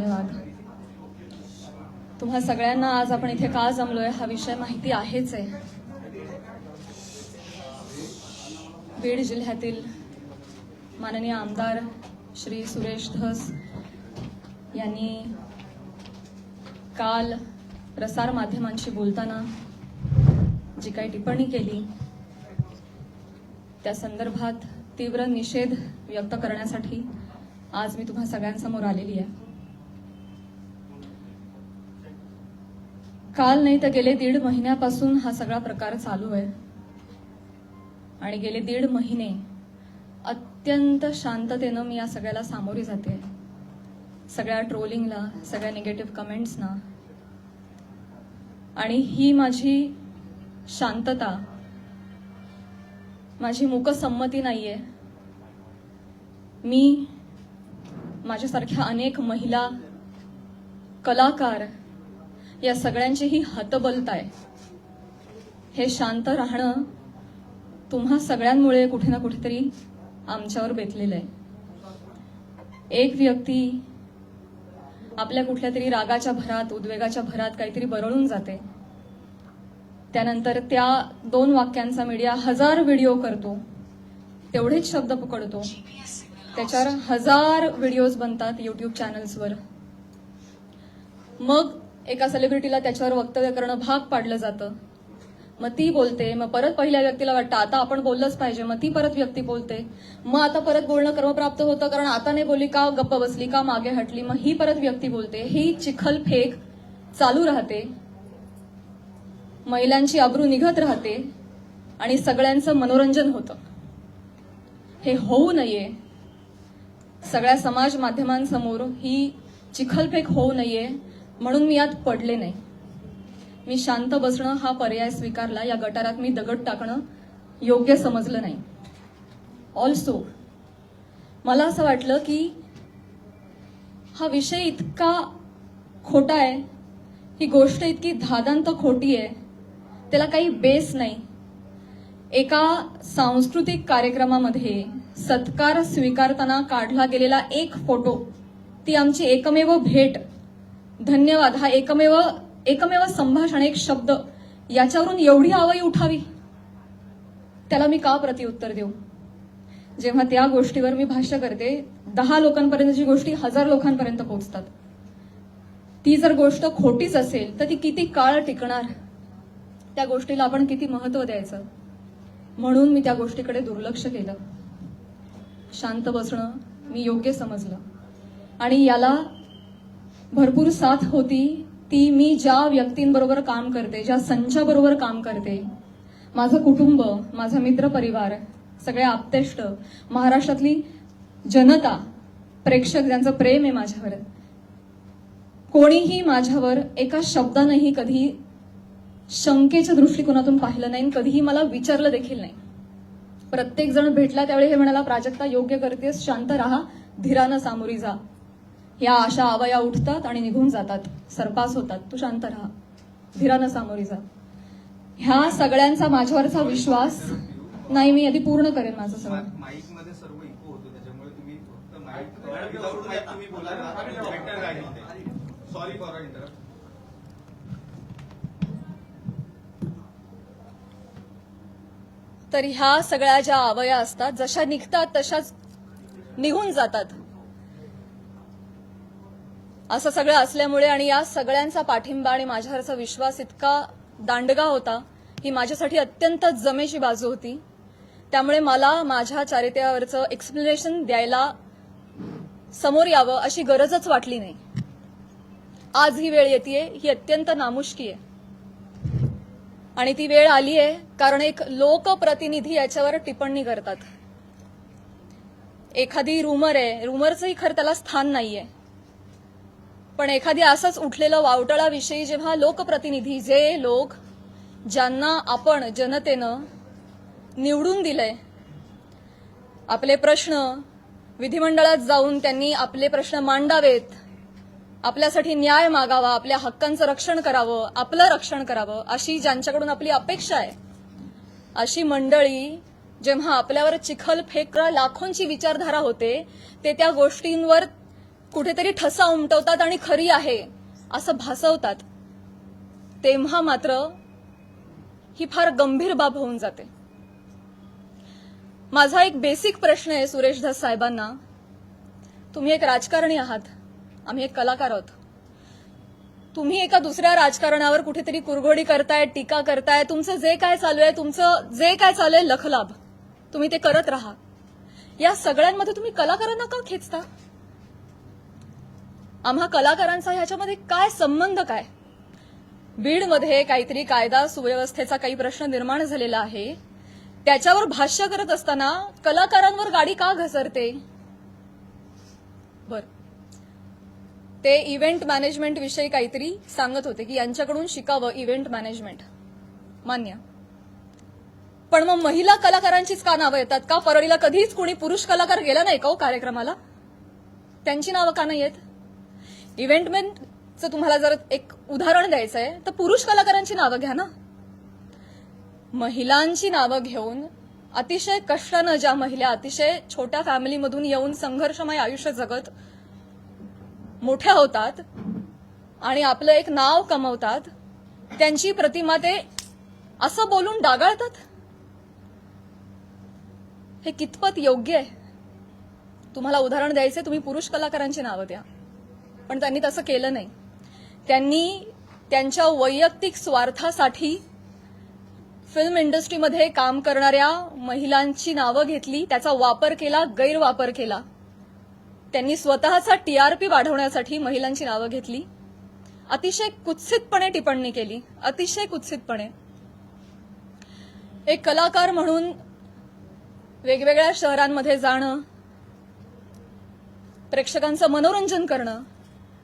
धन्यवाद. तुम्हा सगळ्यांना आज आपण इथे का जमलोय हा विषय माहिती आहेच आहे. बीड जिल्ह्यातील माननीय आमदार श्री सुरेश धस यांनी काल प्रसार माध्यमांशी बोलताना जी काही टिप्पणी केली त्या संदर्भात तीव्र निषेध व्यक्त करण्यासाठी आज मी तुम्हा सगळ्यांसमोर आलेली आहे. काल नाही तर गेले दीड महिन्यापासून हा सगळा प्रकार चालू आहे. आणि गेले दीड महिने अत्यंत शांततेनं मी या सगळ्याला सामोरी जाते. सगळ्या ट्रोलिंगला सगळ्या निगेटिव्ह कमेंट्सना आणि ही माझी शांतता माझी मूकसंमती नाहीये. मी माझ्यासारख्या अनेक महिला कलाकार या सगळ्यांची ही आहे हे शांत राहणं तुम्हा सगळ्यांमुळे कुठे ना कुठेतरी आमच्यावर बेतलेलं आहे. एक व्यक्ती आपल्या कुठल्या तरी रागाच्या भरात उद्वेगाच्या भरात काहीतरी बरळून जाते. त्यानंतर त्या दोन वाक्यांचा मीडिया हजार व्हिडिओ करतो. तेवढेच शब्द पकडतो. त्याच्यावर हजार व्हिडिओज बनतात युट्यूब चॅनल्सवर मग एका सेलिब्रिटीला त्याच्यावर वक्तव्य करणं भाग पाडलं जातं. मग ती बोलते मग परत पहिल्या व्यक्तीला वाटतं आता आपण बोललंच पाहिजे मग ती परत व्यक्ती बोलते. मग आता परत बोलणं क्रमप्राप्त होतं कारण आता नाही बोलली का गप्प बसली का मागे हटली मग ही परत व्यक्ती बोलते. ही चिखल फेक चालू राहते. महिलांची अब्रू निघत राहते आणि सगळ्यांचं मनोरंजन होतं. हे होऊ नये. सगळ्या समाज माध्यमांसमोर ही चिखलफेक होऊ नये. म्हणून मी यात पडले नाही. मी शांत बसणं हा पर्याय स्वीकारला या गटारात मी दगड टाकणं योग्य समजलं नाही. ऑल्सो मला असं वाटलं की हा विषय इतका खोटा आहे ही गोष्ट इतकी धादांत खोटी आहे त्याला काही बेस नाही. एका सांस्कृतिक कार्यक्रमामध्ये सत्कार स्वीकारताना काढला गेलेला एक फोटो ती आमची एकमेव भेट. धन्यवाद. हा एकमेव एकमेव संभाषण एक शब्द. याच्यावरून एवढी आवई उठावी? त्याला मी का प्रतिउत्तर देऊ? जेव्हा त्या गोष्टीवर मी भाष्य करते दहा लोकांपर्यंतची गोष्टी हजार लोकांपर्यंत पोहोचतात. ती जर गोष्ट खोटीच असेल तर ती किती काळ टिकणार? त्या गोष्टीला आपण किती महत्त्व द्यायचं? म्हणून मी त्या गोष्टीकडे दुर्लक्ष केलं. शांत बसणं मी योग्य समजलं. आणि याला भरपूर साथ होती. ती मी ज्या व्यक्तींबरोबर काम करते ज्या संचाबरोबर काम करते माझं कुटुंब माझा मित्रपरिवार सगळे आप्तेष्ट महाराष्ट्रातली जनता प्रेक्षक ज्यांचं प्रेम आहे माझ्यावर. कोणीही माझ्यावर एका शब्दानंही कधी शंकेच्या दृष्टिकोनातून पाहिलं नाही आणि कधीही मला विचारलं देखील नाही. प्रत्येक जण भेटला त्यावेळी हे म्हणाला प्राजक्ता योग्य करतेस शांत राहा धीरानं सामोरी जा. या अशा आवया उठतात आणि निघून जातात. सरपास होतात. तू शांत राहा. धीरानं सामोरी जा. ह्या सगळ्यांचा माझ्यावरचा विश्वास नाही मी आधी पूर्ण करेन माझं सगळं. माईकमध्ये सर्व इको होतो. त्याच्यामुळे तुम्ही फक्त माईक विदाउट माईक तुम्ही बोला सॉरी फॉर इंटरप्ट तर ह्या सगळ्या ज्या आवया असतात जशा निघतात तशाच निघून जातात. असं सगळं असल्यामुळे आणि या सगळ्यांचा पाठिंबा आणि माझ्यावरचा विश्वास इतका दांडगा होता ही माझ्यासाठी अत्यंत जमेची बाजू होती. त्यामुळे मला माझ्या चारित्र्यावरचं एक्सप्लेनेशन द्यायला समोर यावं अशी गरजच वाटली नाही. आज ही वेळ येते ही अत्यंत नामुष्की आहे आणि ती वेळ आली आहे कारण एक लोकप्रतिनिधी याच्यावर टिप्पणी करतात. एखादी रुमर आहे रुमरचंही खरं त्याला स्थान नाहीये. पण एखादी असंच उठलेलं वावटळाविषयी जेव्हा लोकप्रतिनिधी जे लोक ज्यांना आपण जनतेनं निवडून दिलंय आपले प्रश्न विधिमंडळात जाऊन त्यांनी आपले प्रश्न मांडावेत आपल्यासाठी न्याय मागावा आपल्या हक्कांचं रक्षण करावं आपलं रक्षण करावं अशी ज्यांच्याकडून आपली अपेक्षा आहे अशी मंडळी जेव्हा आपल्यावर चिखल फेकरा लाखोंची विचारधारा होते ते त्या गोष्टींवर कुठेतरी ठसा उमटवतात आणि खरी आहे असं भासवतात. तेव्हा मात्र ही फार गंभीर बाब होऊन जाते. माझा एक बेसिक प्रश्न आहे सुरेश साहेबांना. तुम्ही एक राजकारणी आहात. आम्ही एक कलाकार आहोत. तुम्ही एका दुसऱ्या राजकारणावर कुठेतरी कुरघोडी करताय टीका करताय. तुमचं जे काय चालू आहे तुमचं जे काय चालू आहे लखलाभ. तुम्ही ते करत राहा. या सगळ्यांमध्ये तुम्ही कलाकारांना का खेचता? आम्हा कलाकारांचा ह्याच्यामध्ये काय संबंध काय? बीडमध्ये काहीतरी कायदा सुव्यवस्थेचा काही प्रश्न निर्माण झालेला आहे. त्याच्यावर भाष्य करत असताना कलाकारांवर गाडी का घसरते? बर. ते इव्हेंट मॅनेजमेंट विषयी काहीतरी सांगत होते की यांच्याकडून शिकावं इव्हेंट मॅनेजमेंट मान्य. पण मग महिला कलाकारांचीच का नावं येतात? का परळीला कधीच कोणी पुरुष कलाकार गेला नाही का हो कार्यक्रमाला? त्यांची नावं का नाही येत इव्हेंटमेंटचं तुम्हाला जर एक उदाहरण द्यायचं आहे तर पुरुष कलाकारांची नावं घ्या ना. महिलांची नावं घेऊन अतिशय कष्टानं ज्या महिला अतिशय छोट्या फॅमिलीमधून येऊन संघर्षमय आयुष्य जगत मोठ्या होतात आणि आपलं एक नाव कमवतात त्यांची प्रतिमा ते असं बोलून डागाळतात. हे कितपत योग्य आहे? तुम्हाला उदाहरण द्यायचं तुम्ही पुरुष कलाकारांची नावं द्या. पण त्यांनी तसं केलं नाही. त्यांनी त्यांच्या वैयक्तिक स्वार्थासाठी फिल्म इंडस्ट्रीमध्ये काम करणाऱ्या महिलांची नावं घेतली त्याचा वापर केला गैरवापर केला. त्यांनी स्वतःचा टीआरपी वाढवण्यासाठी महिलांची नावं घेतली. अतिशय कुत्सितपणे टिप्पणी केली. अतिशय कुत्सितपणे. एक कलाकार म्हणून वेगवेगळ्या शहरांमध्ये जाणं प्रेक्षकांचं मनोरंजन करणं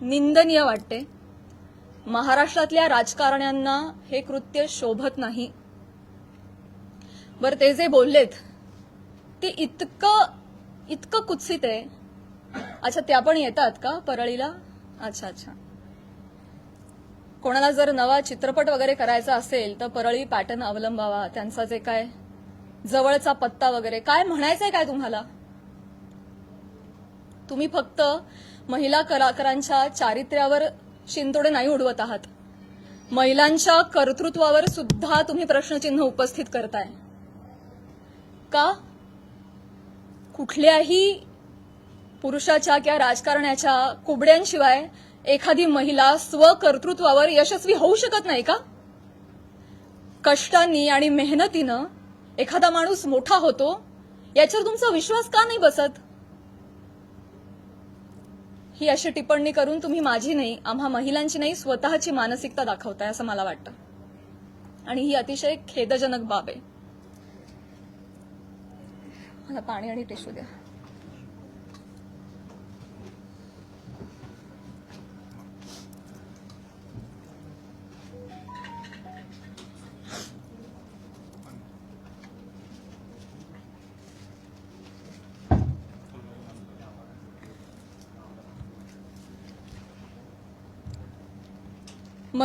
निंदनीय वाटते. महाराष्ट्रातल्या राजकारण्यांना हे कृत्य शोभत नाही. बरं ते जे बोललेत ते इतकं इतकं कुत्सित आहे. अच्छा त्या पण येतात का परळीला? अच्छा अच्छा. कोणाला जर नवा चित्रपट वगैरे करायचा असेल तर परळी पॅटर्न अवलंबावा. त्यांचा जे काय जवळचा पत्ता वगैरे. काय म्हणायचंय काय तुम्हाला? तुम्ही फक्त महिला कलाकारांच्या चारित्र्यावर शिंतोडे नाही उडवत आहात. महिलांच्या कर्तृत्वावर सुद्धा तुम्ही प्रश्नचिन्ह उपस्थित करताय. का? कुठल्याही पुरुषाच्या किंवा राजकारण्याच्या कुबड्यांशिवाय एखादी महिला स्वकर्तृत्वावर यशस्वी होऊ शकत नाही का? कष्टांनी आणि मेहनतीनं एखादा माणूस मोठा होतो याच्यावर तुमचा विश्वास का नाही बसत? ही अशी टिप्पणी करून तुम्ही माझी नाही आम्हा महिलांची नाही स्वतःची मानसिकता दाखवताय असं मला वाटतं. आणि ही अतिशय खेदजनक बाब आहे. मला पाणी आणि टिश्यू द्या.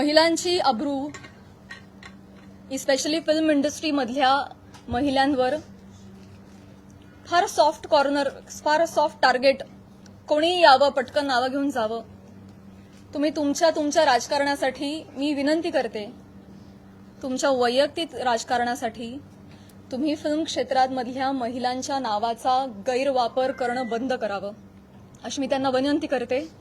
महिलांची अब्रू इस्पेशली फिल्म इंडस्ट्रीमधल्या महिलांवर फार सॉफ्ट कॉर्नर फार सॉफ्ट टार्गेट कोणी यावं पटकन नावं घेऊन जावं. तुम्ही तुमच्या तुमच्या राजकारणासाठी मी विनंती करते. तुमच्या वैयक्तिक राजकारणासाठी तुम्ही फिल्म क्षेत्रातमधल्या महिलांच्या नावाचा गैरवापर करणं बंद करावं. अशी मी त्यांना विनंती करते.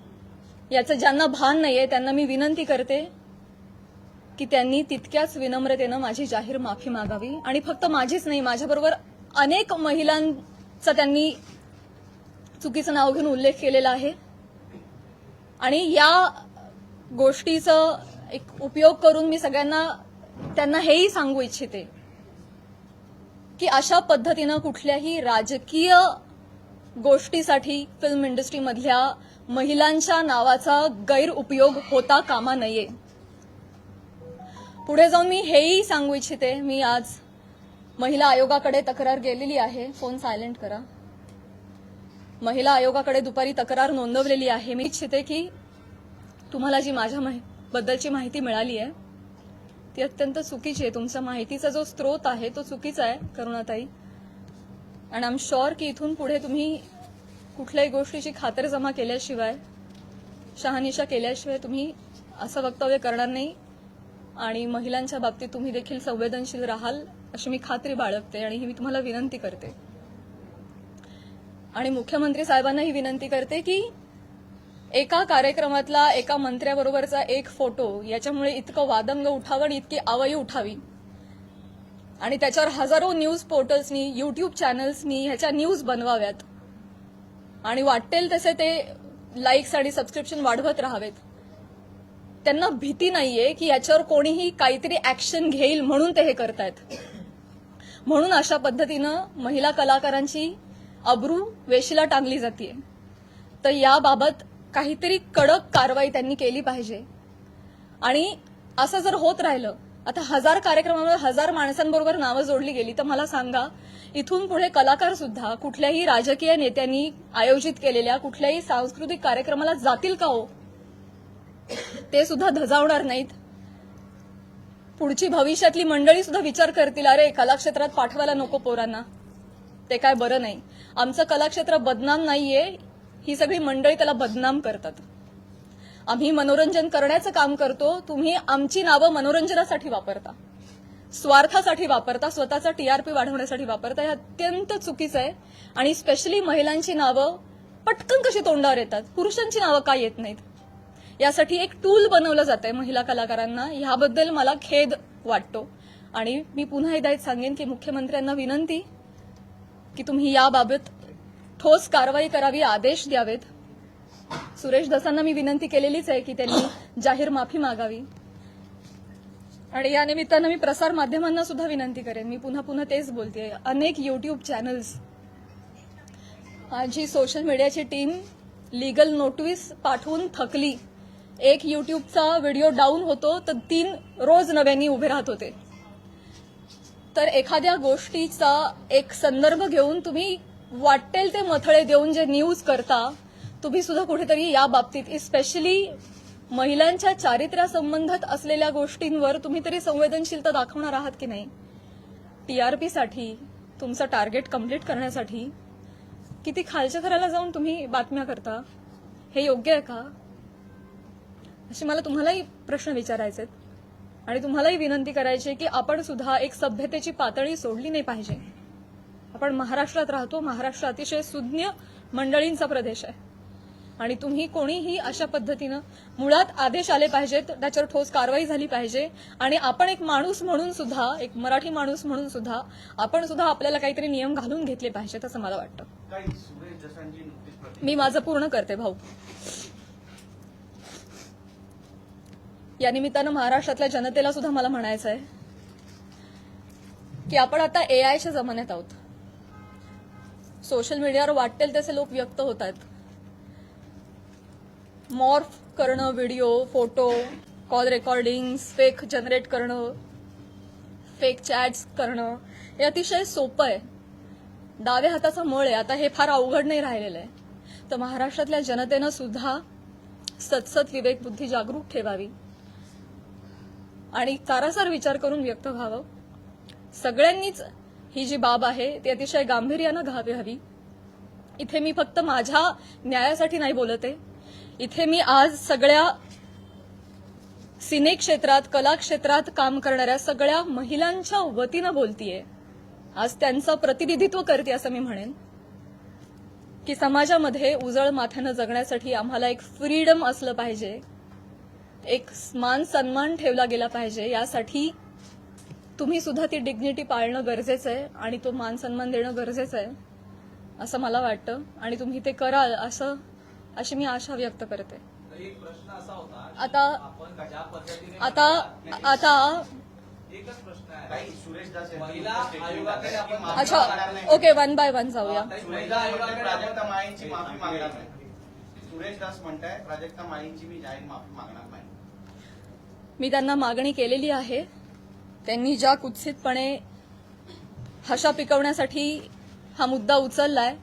याचं ज्यांना भान नाहीये त्यांना मी विनंती करते की त्यांनी तितक्याच विनम्रतेनं माझी जाहीर माफी मागावी. आणि फक्त माझीच नाही माझ्याबरोबर अनेक महिलांचा त्यांनी चुकीचं नाव घेऊन उल्लेख केलेला आहे. आणि या गोष्टीचं एक उपयोग करून मी सगळ्यांना त्यांना हेही सांगू इच्छिते की अशा पद्धतीनं कुठल्याही राजकीय गोष्टीसाठी फिल्म इंडस्ट्रीमधल्या महिलांच्या नावाचा गैरउपयोग होता कामा नये. पुढे जाऊन मी हेही सांगू इच्छिते मी आज महिला आयोगाकडे तक्रार गेलेली आहे. फोन सायलेंट करा. महिला आयोगाकडे दुपारी तक्रार नोंदवलेली आहे. मी इच्छिते की तुम्हाला जी माझ्या माहि- बद्दलची माहिती मिळाली आहे ती अत्यंत चुकीची आहे. तुमच्या माहितीचा जो स्रोत आहे तो चुकीचा आहे करुणाताई. आणि आय एम शुअर की इथून पुढे तुम्ही कुठल्याही गोष्टीची खातरजमा केल्याशिवाय शहानिशा केल्याशिवाय तुम्ही असं वक्तव्य करणार नाही आणि महिलांच्या बाबतीत तुम्ही देखील संवेदनशील राहाल अशी मी खात्री बाळगते आणि ही मी तुम्हाला विनंती करते. आणि मुख्यमंत्री साहेबांना ही विनंती करते की एका कार्यक्रमातला एका मंत्र्याबरोबरचा एक फोटो याच्यामुळे इतकं वादंग उठावं आणि इतकी आवई उठावी. आणि त्याच्यावर हजारो न्यूज पोर्टल्सनी युट्यूब चॅनल्सनी ह्याच्या न्यूज बनवाव्यात. आणि वाटेल तसे ते लाईक्स आणि सबस्क्रिप्शन वाढवत राहावेत. त्यांना भीती नाहीये की याच्यावर कोणीही काहीतरी ऍक्शन घेईल म्हणून ते हे करतायत. म्हणून अशा पद्धतीनं महिला कलाकारांची अब्रू वेशीला टांगली जाते तर याबाबत काहीतरी कडक कारवाई त्यांनी केली पाहिजे. आणि असं जर होत राहिलं आता हजार कार्यक्रमामध्ये हजार माणसांबरोबर नावं जोडली गेली तर मला सांगा इथून पुढे कलाकार सुद्धा कुठल्याही राजकीय नेत्यांनी आयोजित केलेल्या कुठल्याही सांस्कृतिक कार्यक्रमाला जातील का हो? ते सुद्धा धजावणार नाहीत. पुढची भविष्यातली मंडळी सुद्धा विचार करतील अरे कलाक्षेत्रात पाठवायला नको पोरांना. ते काय बरं नाही. आमचं कलाक्षेत्र बदनाम नाहीये. ही सगळी मंडळी त्याला बदनाम करतात. आम्ही मनोरंजन करण्याचं काम करतो तुम्ही आमची नावं मनोरंजनासाठी वापरता. स्वार्थासाठी वापरता स्वतःचा टीआरपी वाढवण्यासाठी वापरता हे अत्यंत चुकीचं आहे. आणि स्पेशली महिलांची नावं पटकन कशी तोंडावर येतात? पुरुषांची नावं काय येत नाहीत? यासाठी एक टूल बनवलं जात आहे महिला कलाकारांना. ह्याबद्दल मला खेद वाटतो. आणि मी पुन्हा एकदा सांगेन की मुख्यमंत्र्यांना विनंती की तुम्ही याबाबत ठोस कारवाई करावी आदेश द्यावेत. सुरेश दसांना मी विनंती केलेलीच आहे की त्यांनी जाहीर माफी मागावी. आणि या निमित्तानं मी प्रसार माध्यमांना सुद्धा विनंती करेन. मी पुन्हा पुन्हा तेच बोलते अनेक युट्यूब चॅनल्स माझी सोशल मीडियाची टीम लिगल नोटीस पाठवून थकली. एक युट्यूबचा व्हिडिओ डाऊन होतो तर तीन रोज नव्याने उभे राहत होते. तर एखाद्या गोष्टीचा एक संदर्भ घेऊन तुम्ही वाटेल ते मथळे देऊन जे न्यूज करता तुम्ही सुद्धा कुठेतरी या बाबतीत स्पेशली महिलांच्या चारित्र्यासंबंधात असलेल्या गोष्टींवर तुम्ही तरी संवेदनशीलता दाखवणार आहात की नाही? टीआरपीसाठी तुमचं टार्गेट कंप्लीट करण्यासाठी किती खालच्या थराला जाऊन तुम्ही बातम्या करता? हे योग्य आहे का? असे मला तुम्हालाही प्रश्न विचारायचे आहेत आणि तुम्हालाही विनंती करायची आहे की आपण सुद्धा एक सभ्यतेची पातळी सोडली नाही पाहिजे. आपण महाराष्ट्रात राहतो महाराष्ट्र अतिशय सुज्ञ मंडळींचा प्रदेश आहे. आणि तुम्ही कोणीही अशा पद्धतीनं मुळात आदेश आले पाहिजेत त्याच्यावर ठोस कारवाई झाली पाहिजे. आणि आपण एक माणूस म्हणून सुद्धा एक मराठी माणूस म्हणून सुद्धा आपण सुद्धा आपल्याला काहीतरी नियम घालून घेतले पाहिजेत असं मला वाटतं. मी माझं पूर्ण करते भाऊ. या निमित्तानं महाराष्ट्रातल्या जनतेला सुद्धा मला म्हणायचं आहे की आपण आता ए आयच्या जमान्यात आहोत. सोशल मीडियावर वाटेल तसे लोक व्यक्त होत आहेत. मॉर्फ करणं video photo call recordings fake generate करणं फेक चॅट्स करणं हे अतिशय सोपं आहे. डाव्या हाताचा मळ आहे. आता हे फार अवघड नाही राहिलेलं आहे. तर महाराष्ट्रातल्या जनतेनं सुद्धा सतसत विवेक बुद्धी जागरूक ठेवावी. आणि सारासार विचार करून व्यक्त व्हावं. सगळ्यांनीच ही जी बाब आहे ती अतिशय गांभीर्यानं घ्यावी हवी. इथे मी फक्त माझ्या न्यायासाठी नाही बोलत आहे. इथे मी आज सगळ्या सिने क्षेत्रात कला क्षेत्रात काम करणाऱ्या सगळ्या महिलांच्या वतीनं बोलतीये. आज त्यांचं प्रतिनिधित्व करते असं मी म्हणेन. की समाजामध्ये उजळ माथ्यानं जगण्यासाठी आम्हाला एक फ्रीडम असलं पाहिजे. एक मान सन्मान ठेवला गेला पाहिजे. यासाठी तुम्ही सुद्धा ती डिग्निटी पाळणं गरजेचं आहे आणि तो मान सन्मान देणं गरजेचं आहे असं मला वाटतं. आणि तुम्ही ते कराल असं अशी मी आशा व्यक्त करते. तर एक प्रश्न असा होता की आता- आपण ज्या पद्धतीने आता आता अच्छा मागणार नाही. ओके वन बाय वन जाऊया. मी त्यांना मागणी केलेली आहे. त्यांनी ज्या कुत्सितपणे हशा पिकवण्यासाठी हा मुद्दा उचललाय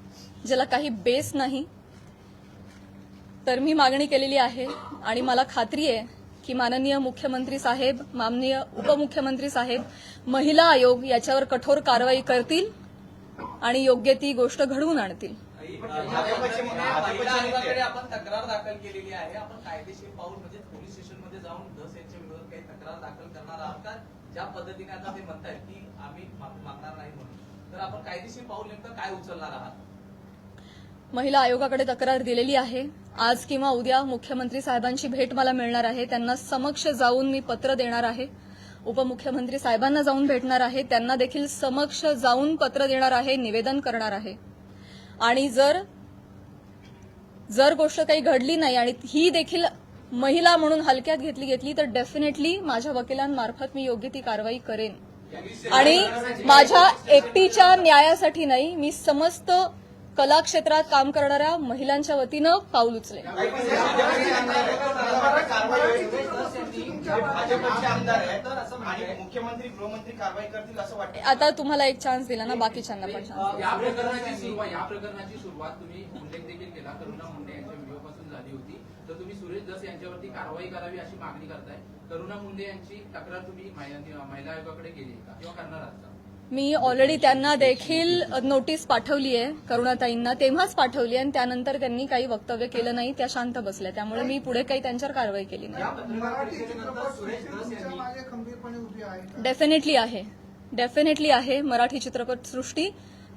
ज्याला काही बेस नाही तर मी मागणी केलेली आहे आणि मला खात्री आहे की माननीय मुख्यमंत्री साहेब माननीय उपमुख्यमंत्री साहेब महिला आयोग याच्यावर कठोर कारवाई करतील आणि योग्य ती गोष्ट घडवून आणतील. म्हणजे पोलीस स्टेशनमध्ये जाऊन धस यांच्या विरोधात काही तक्रार दाखल करणार आहात का? ज्या पद्धतीने आता ते म्हणतायत की आम्ही माफी मागणार नाही म्हणून. तर आपण कायदेशीर पाऊल नेमकं काय उचलणार आहात? महिला आयोगाकडे तक्रार दिलेली आहे. आज किंवा उद्या मुख्यमंत्री साहेबांची भेट मला मिळणार आहे. त्यांना समक्ष जाऊन मी पत्र देणार आहे. उपमुख्यमंत्री साहेबांना जाऊन भेटणार आहे. त्यांना देखील समक्ष जाऊन पत्र देणार आहे निवेदन करणार आहे. आणि जर जर गोष्ट काही घडली नाही आणि ही देखील महिला म्हणून हलक्यात घेतली घेतली तर डेफिनेटली माझ्या वकिलांमार्फत मी योग्य ती कारवाई करेन. आणि माझ्या एकटीच्या न्यायासाठी नाही मी समस्त कला क्षेत्रात काम करणाऱ्या महिलांच्या वतीनं पाऊल उचले आता तुम्हाला एक चान्स दिला ना बाकीच्यांना पण चान्स करुणा मुंडे झाली होती. तर तुम्ही सुरेश दस यांच्यावरती कारवाई करावी अशी मागणी करताय. करुणा मुंडे यांची तक्रार तुम्ही महिला आयोगाकडे केली का? किंवा करणार आहात मी ऑलरेडी त्यांना देखील नोटीस पाठवली आहे करुणाताईंना. तेव्हाच पाठवली आहे आणि त्यानंतर त्यांनी काही वक्तव्य केलं नाही त्या शांत बसल्या. त्यामुळे मी पुढे काही त्यांच्यावर कारवाई केली नाही? डेफिनेटली आहे. डेफिनेटली आहे. मराठी चित्रपट सृष्टी.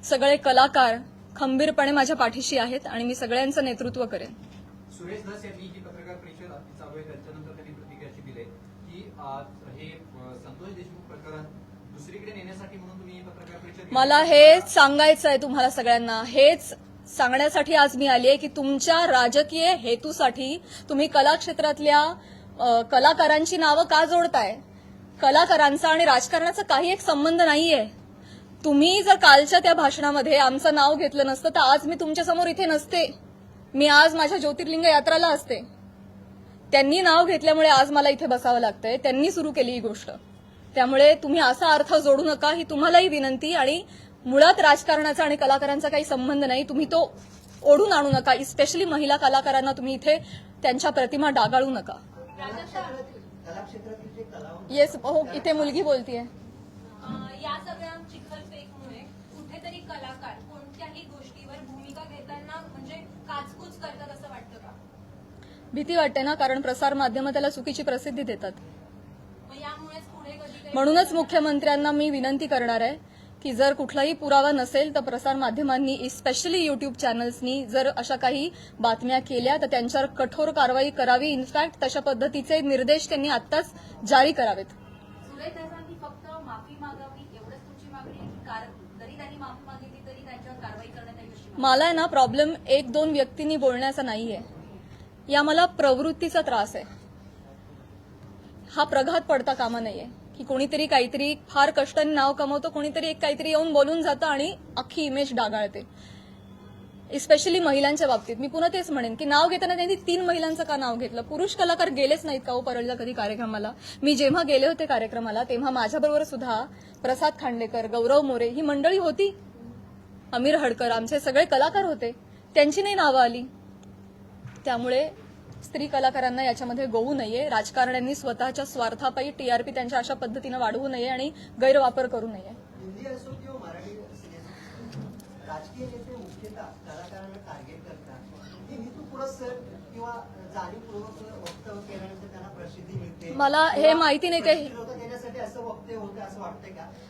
सगळे कलाकार खंबीरपणे माझ्या पाठीशी आहेत आणि मी सगळ्यांचं नेतृत्व करेन. सुरेश धस यांनी जी पत्रकार परिषद आपली चालू आहे त्याच्यानंतर त्यांनी प्रतिक्रिया अशी दिली की आज हे संतोष देशमुख प्रकरण दुसरीकडे नेण्यासाठी म्हणून मला हे सांगायचं आहे तुम्हाला सगळ्यांना. हेच सांगण्यासाठी आज मी आली आहे की तुमच्या राजकीय हेतूसाठी तुम्ही कला क्षेत्रातल्या कलाकारांची नावं का जोडताय? कलाकारांचा आणि राजकारणाचा काही एक संबंध नाहीये. तुम्ही जर कालच्या त्या भाषणामध्ये आमचं नाव घेतलं नसतं तर आज मी तुमच्यासमोर इथे नसते. मी आज माझ्या ज्योतिर्लिंग यात्राला असते. त्यांनी नाव घेतल्यामुळे आज मला इथे बसावं लागतंय. त्यांनी सुरू केली ही गोष्ट. त्यामुळे तुम्ही असा अर्थ जोडू नका ही तुम्हालाही विनंती आणि मुळात राजकारणाचा आणि कलाकारांचा काही संबंध नाही. तुम्ही तो ओढून आणू नका स्पेशली महिला कलाकारांना तुम्ही इथे त्यांच्या प्रतिमा डागाळू नका. येस हो इथे मुलगी बोलतीये. या सगळ्या चिखलफेकमुळे कुठेतरी कलाकार कोणत्याही गोष्टीवर भूमिका घेताना म्हणजे काचकूच करतात असं वाटतं का? भीती वाटते ना कारण प्रसार माध्यमं त्याला चुकीची प्रसिद्धी देतात. यामुळेच म्हणूनच मुख्यमंत्र्यांना मी विनंती करणार आहे की जर कुठलाही पुरावा नसेल तर प्रसार माध्यमांनी स्पेशली युट्यूब चॅनल्सनी जर अशा काही बातम्या केल्या तर त्यांच्यावर कठोर कारवाई करावी. इनफॅक्ट तशा पद्धतीचे निर्देश त्यांनी आत्ताच जारी करावेत? मला आहे ना प्रॉब्लेम एक दोन व्यक्तींनी बोलण्याचा नाहीये. या मला प्रवृत्तीचा त्रास आहे. हा प्रघात पडता कामा नाहीये की कोणीतरी काहीतरी फार कष्टाने नाव कमवतो कोणीतरी एक काहीतरी येऊन बोलून जातं आणि अख्खी इमेज डागाळते. स्पेशली महिलांच्या बाबतीत. मी पुन्हा तेच म्हणेन की नाव घेताना त्यांनी तीन महिलांचं का नाव घेतलं? पुरुष कलाकार गेलेच नाहीत का हो परळला कधी कार्यक्रमाला? मी जेव्हा गेले होते कार्यक्रमाला तेव्हा माझ्याबरोबर सुद्धा प्रसाद खांडेकर गौरव मोरे ही मंडळी होती. अमीर हडकर आमचे सगळे कलाकार होते. त्यांची नाही नावं आली. त्यामुळे स्त्री कलाकारांना याच्यामध्ये गोवू नये राजकारण्यांनी स्वतःच्या स्वार्थापायी टीआरपी त्यांच्या अशा पद्धतीनं वाढवू नये आणि गैरवापर करू नये. मला हे माहिती नाही ते-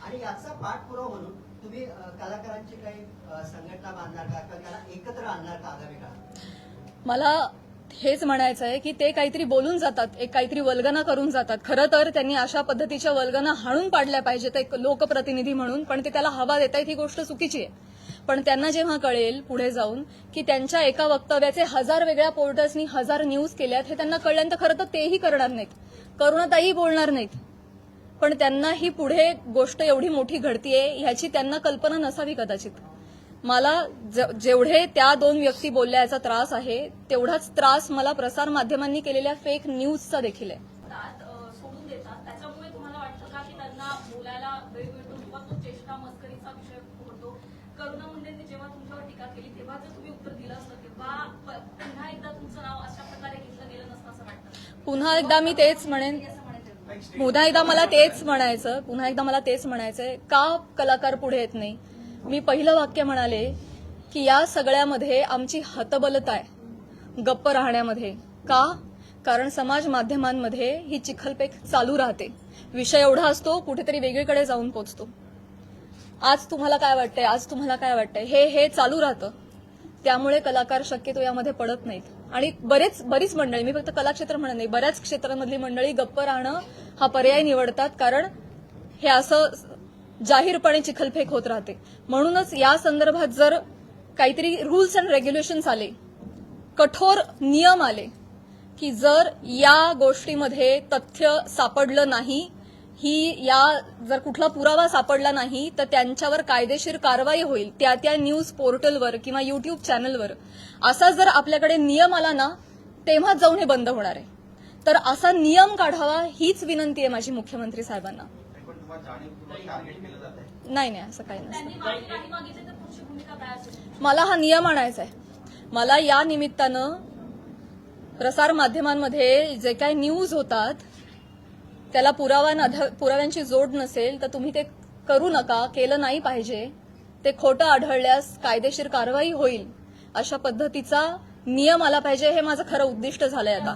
आणि याचा पाठपुरावा म्हणून तुम्ही कलाकारांची काही अ, संघटना बांधणार का? किंवा त्याला एकत्र आणणार का? आगामी काळात? मला हेच म्हणायचं आहे की ते काहीतरी बोलून जातात एक काहीतरी वल्गना करून जातात. खरं तर त्यांनी अशा पद्धतीच्या वल्गना हाणून पाडल्या पाहिजेत एक लोकप्रतिनिधी म्हणून पण ते त्याला हवा देत आहेत ही गोष्ट चुकीची आहे. पण त्यांना जेव्हा कळेल पुढे जाऊन की त्यांच्या एका वक्तव्याचे हजार वेगळ्या पोर्टल्सनी हजार न्यूज केल्यात हे त्यांना कळल्यानंतर खरं तर तेही करणार नाहीत. करुणाताही बोलणार नाहीत. पण त्यांना ही पुढे गोष्ट एवढी मोठी घडतीये ह्याची त्यांना कल्पना नसावी कदाचित. मला ज- जेवढे त्या दोन व्यक्ती बोलल्या याचा त्रास आहे तेवढाच त्रास मला प्रसार माध्यमांनी केलेल्या फेक न्यूजचा देखील आहे. पुन्हा एकदा मी तेच म्हणेन. पुन्हा एकदा मला तेच म्हणायचं पुन्हा एकदा मला तेच म्हणायचंय. का कलाकार पुढे येत नाही? मी पहिलं वाक्य म्हणाले की या सगळ्यामध्ये आमची हतबलता आहे. गप्प राहण्यामध्ये. का? कारण समाज माध्यमांमध्ये ही चिखलपेक चालू राहते. विषय एवढा असतो कुठेतरी वेगळीकडे जाऊन पोचतो. आज तुम्हाला काय वाटतंय? आज तुम्हाला काय वाटतंय? हे हे चालू राहतं. त्यामुळे कलाकार शक्यतो यामध्ये पडत नाहीत. आणि बरेच बरीच मंडळी मी फक्त कलाक्षेत्र म्हणत नाही बऱ्याच क्षेत्रांमधली मंडळी गप्प राहणं हा पर्याय निवडतात. कारण हे असं जाहीरपणे चिखलफेक होत राहते. म्हणूनच या संदर्भात जर काहीतरी रूल्स अँड रेग्युलेशन्स आले कठोर नियम आले की जर या गोष्टीमध्ये तथ्य सापडलं नाही ही या जर कुठला पुरावा सापडला नाही तर त्यांच्यावर कायदेशीर कारवाई होईल. त्या त्या न्यूज पोर्टलवर किंवा युट्यूब चॅनलवर असा जर आपल्याकडे नियम आला ना तेव्हा जाऊन हे बंद होणार आहे. तर असा नियम काढावा हीच विनंती आहे माझी मुख्यमंत्री साहेबांना. नाही नाही असं काही नसतं. नाही मला हा नियम आणायचा आहे. मला या निमित्तानं प्रसार माध्यमांमध्ये जे काही न्यूज होतात त्याला पुरावा पुराव्यांची जोड नसेल तर तुम्ही ते करू नका. केलं नाही पाहिजे. ते खोटं आढळल्यास कायदेशीर कारवाई होईल अशा पद्धतीचा नियम आला पाहिजे. हे माझं खरं उद्दिष्ट झालंय आता.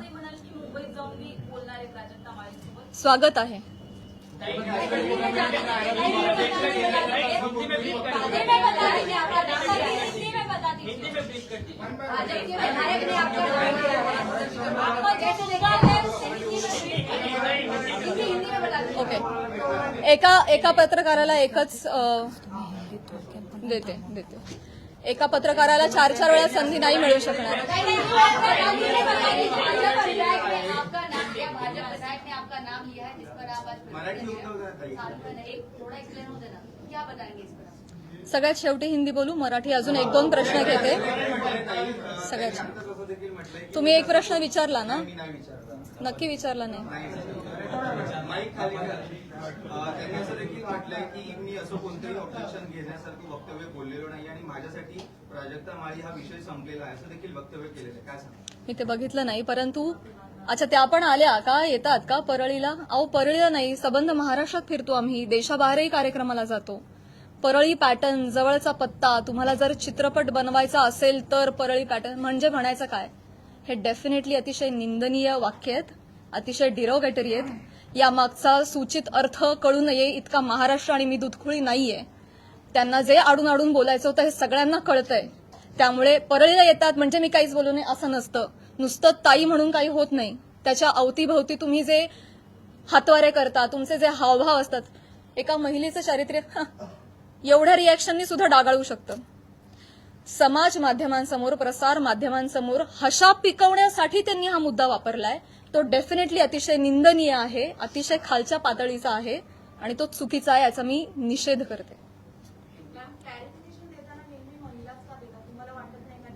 स्वागत आहे. हिंदी में ओके. एका एका पत्रकाराला एकच अ, देते देते. एका पत्रकाराला चार चार वेळा संधी नाही मिळू शकणार. आपका नाम लिया है जिस पर आप आज थोड़ा एक्सप्लेन हो देना। क्या बताएंगे इस पर? सगळ्यात शेवटी हिंदी बोलू मराठी अजून एक दोन प्रश्न घेते. सगळ्यात की तुम्ही एक प्रश्न विचारला ना? मी नाही विचारला. नक्की विचारला नाही. त्यांनी असं देखील म्हटलंय की मी असं कोणतंही ऑब्जेक्शन घेण्यासारखं वक्तव्य बोललेलो नाही आणि माझ्यासाठी प्राजक्ता माळी हा विषय संपलेला आहे. असं देखील वक्तव्य केलेलं आहे. काय सांगा मी ते बघितलं नाही परंतु अच्छा त्या पण आल्या का? येतात का परळीला? अहो परळीला नाही. सबंध महाराष्ट्रात फिरतो आम्ही. देशाबाहेरही कार्यक्रमाला जातो. परळी पॅटर्न जवळचा पत्ता तुम्हाला जर चित्रपट बनवायचा असेल तर परळी पॅटर्न म्हणजे म्हणायचं काय? हे डेफिनेटली अतिशय निंदनीय वाक्य आहेत. अतिशय डिरोगेटरी आहेत. या मागचा सूचित अर्थ कळू नये. इतका महाराष्ट्र आणि मी दुधखुळी नाहीये. त्यांना जे आडून आडून बोलायचं होतं हे सगळ्यांना कळतंय. त्यामुळे परळीला येतात म्हणजे मी काहीच बोलू नये असं नसतं. नुसतं ताई म्हणून काही होत नाही. त्याच्या अवतीभवती तुम्ही जे हातवारे करता तुमचे जे हावभाव असतात एका महिलेचं चारित्र्य एवढ्या रिॲक्शननी सुद्धा डागाळू शकतं. समाज माध्यमांसमोर प्रसार माध्यमांसमोर हशा पिकवण्यासाठी त्यांनी हा मुद्दा वापरलाय. तो डेफिनेटली अतिशय निंदनीय आहे अतिशय खालच्या पातळीचा आहे आणि तो चुकीचा आहे याचा मी निषेध करते मॅम क्लॅरिफिकेशन देताना नेहमी महिलाच का देतात तुम्हाला वाटत नाही का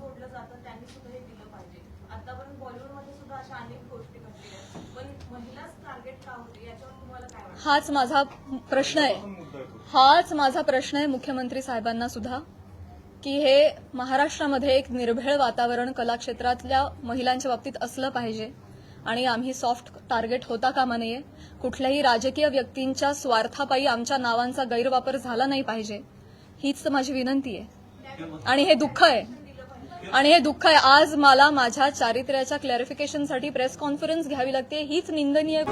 जोडलं जातं त्यांनी सुद्धा हे दिलं पाहिजे. आतापर्यंत बॉलिवूडमध्ये सुद्धा अशा अनेक गोष्टी घडलेल्या आहेत. पण महिलाच टार्गेट का होते? याच्यावर तुम्हाला काय वाटतं? हाच माझा प्रश्न आहे. हाच माझा प्रश्न आहे मुख्यमंत्री साहेबांना सुद्धा की हे महाराष्ट्रामध्ये एक निर्भेळ वातावरण कलाक्षेत्रातल्या महिलांच्या बाबतीत असलं पाहिजे. आणि आम्ही सॉफ्ट टार्गेट होता कामा नये. कुठल्याही राजकीय व्यक्तींच्या स्वार्थापायी आमच्या नावांचा गैरवापर झाला नाही पाहिजे. हीच तर माझी विनंती आहे. आणि हे दुःख आहे. आणि हे दुःख आहे. आज मला माझ्या चारित्र्याच्या क्लॅरिफिकेशनसाठी प्रेस कॉन्फरन्स घ्यावी लागते. हीच निंदनीय